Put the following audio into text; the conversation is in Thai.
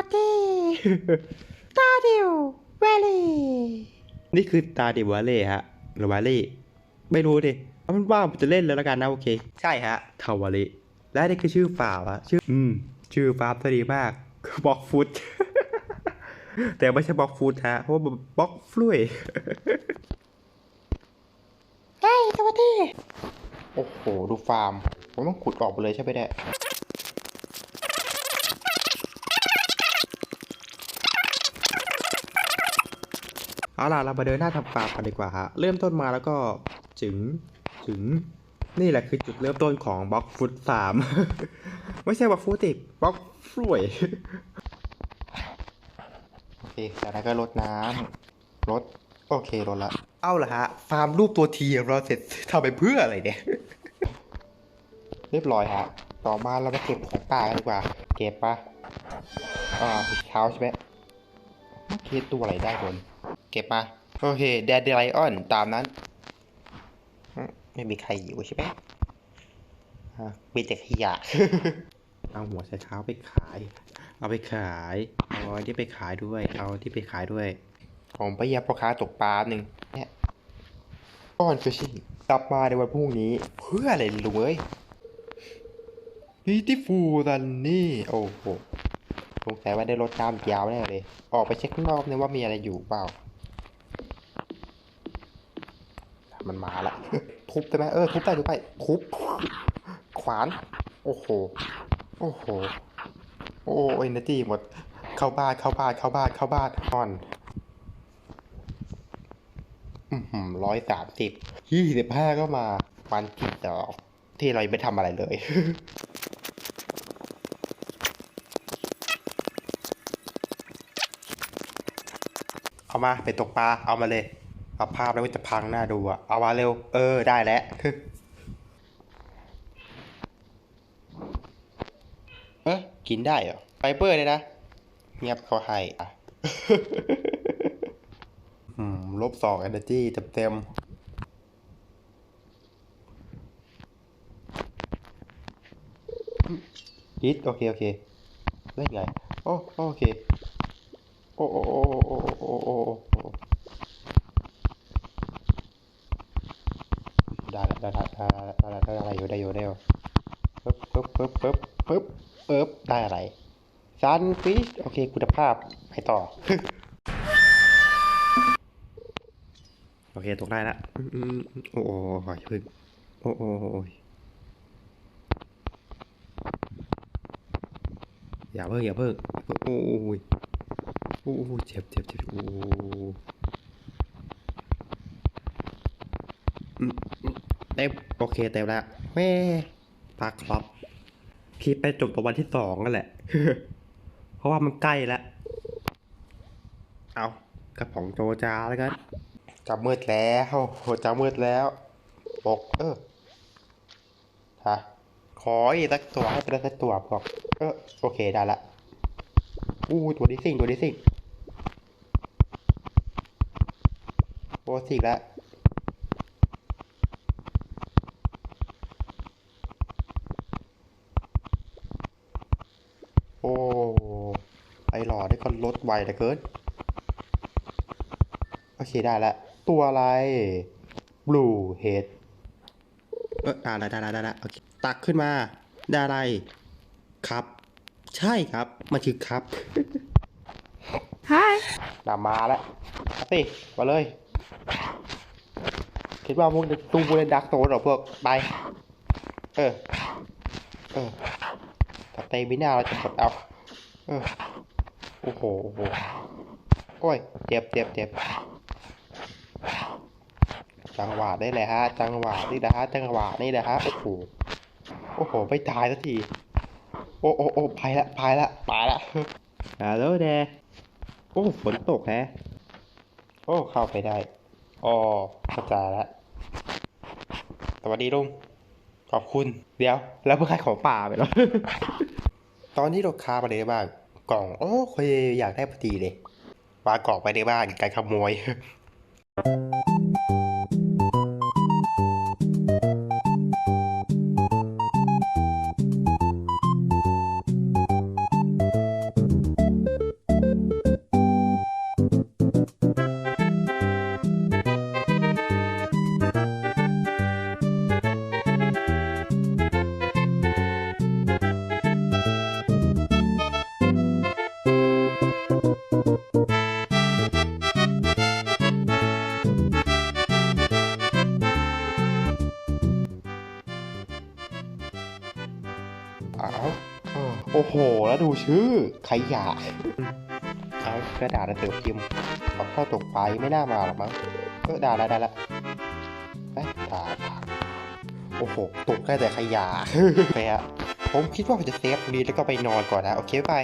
วัสดีตาเดียวเวลีนี่คือตาเดียววาเล่ฮะหรือวาเล่ไม่รู้ดิเอาเป็นว่าผมจะเล่นแล้วละกันนะโอเค ใช่ฮะทาวาล่และนี่คือชื่อฟาร์มอะชื่อ อืม ชื่อฟาร์มตัวดีมากคือบล็อกฟุตแต่ไม่ใช่บล็อกฟุตฮะเพราะว่าบล็อกฟลุยเฮ้ยสวัสดีโอ้โห ดูฟาร์ม ผมต้องขุดออกไปเลยใช่ไหมเนี่ย เอาล่ะเรามาเดินหน้าทำฟาร์มกันดีกว่าฮะเริ่มต้นมาแล้วก็จึงจึงนี่แหละคือจุดเริ่มต้นของบล็อกฟุตฟามไม่ใช่บล็อกฟุตติบล็อกฟลุยโอเคจากนั้นก็รดน้ำรดโอเครดละ เอาล่ะฮะ ฟาร์มรูปตัวทีเราเสร็จทำไปเพื่ออะไรเนี่ย เรียบร้อยฮะ ต่อมาเรามาเก็บของป่ากันดีกว่า เก็บปะอ่าเช้าใช่ไหมเมื่อกี้ตัวอะไรได้บน เก็บมาโอเคแดดเดลไลออนตามนั้น ไม่มีใครอยู่ใช่ไหมอะมีแต่ขยะ เอาหัวใช้เท้าไปขาย เอาไปขายเอาที่ไปขายด้วย เอาที่ไปขายด้วย ผมไปเยียบพ่อค้าตกปลาหนึ่งเนี่ยก้อนฟิชชิ่งกลับมาในวันพรุ่งนี้ เพื่ออะไรลุงเอ้ยพีที่ฟูซันนี่ โอ้โหสงสัยว่าได้รถน้ำยาวแน่เลย ออกไปเช็คข้างนอกเนี่ยว่ามีอะไรอยู่เปล่า มันมาละทุบได้ไหมเออทุบได้ทุบได้ทุบขวาน โอ้โห โอ้โห โอ้เอเนจีหมด เข้าบ้านเข้าบ้านเข้าบ้านเข้าบ้านอ่อนอืมร้อยสามสิบยี่สิบห้าก็มาวันที่สองที่เราไม่ทำอะไรเลยเอามาไปตกปลาเอามาเลย อาภาพแล้วมันจะพังหน้าดูอะเอามาเร็ว เออ ได้แล้วเอ๊ะกินได้เหรอไฟเบอร์เลยนะ เงียบเขาให้อะอืมลบสอง energy เต็มเต็มฮิตโอเค โอเคเล่นไง โอ้โอเค โอ้โอ้โอ้โอ้โอ้ โอ้โอ้ได้ได้ได้ได้ได้ได้อะไรอยู่ได้อยู่ได้อยู่ปึ๊บปึ๊บปึ๊บปึ๊บปึ๊บปึ๊บได้อะไรซันฟิชโอเคคุณภาพไปต่อ โอเคตกได้ละโอ้โอ้โอ้ยพึ่งโอ้โอ้โอ้โอ้ยอย่าเพิ่งอย่าเพิ่งโอ้ยโอ้ยเจ็บเจ็บเจ็บโอ้ ต็มโอเคเต็มแล้วแม่ตาครับพี่ไปจบตัววันที่สองนั่นแหละ เพราะว่ามันใกล้แล้ว เอากระป๋องโจจาแล้วกันจะมืดแล้วโหจะมืดแล้วบอกเออฮะขออีกสักตัวให้ไปได้สักตัวบอกเออโอเคได้ละอู้ตัวดิสิ่งตัวดิสิ่งโอ้สิ่งละโอ้ ไอหล่อได้ก็ลดไวเหลือเกิน โอเคได้ละ ตัวอะไร blue head เออได้ได้ได้ได้ได้โอเค ตักขึ้นมา ได้อะไร ครับ ใช่ครับ มันคือครับนำมาแล้วเอาสิมาเลย คิดว่าพวกตู้พวกเล่นดักโตหรอพวก ไป เออ เออถ้าเตมิน่าเราจะกดเอา เออโอ้โหโอ้โห โอ้ย เจ็บเจ็บเจ็บจังหวะได้เลยฮะ จังหวะนี่นะฮะ จังหวะนี่นะฮะ โอ้โห โอ้โห ไม่ตายสักที โอ้โอ้โอ้ไปละไปละไปละฮัลโหลแดโอ้ ฝนตกแฮะ โอ้ เข้าไปได้ อ๋อเข้าใจแล้วสวัสดีลุง ขอบคุณ เดี๋ยว แล้วเพื่อใครของป่าไปแล้ว ตอนนี้เราคาไปในบ้าน กล่อง โอ้เคยอยากได้พอดีเลยปลากล่องไปในบ้านการขโมย โอ้โห แล้วดูชื่อ ขยะ เอากระดาษเติมพิมพ์ขอเข้าตกปลายังไม่น่ามาหรอกมั้งเออได้แล้วได้แล้วเอ๊ะไปตาโอ้โห ตกได้แต่ขยะไปฮะผมคิดว่าผมจะเซฟตรงนี้แล้วก็ไปนอนก่อนนะ โอเคไป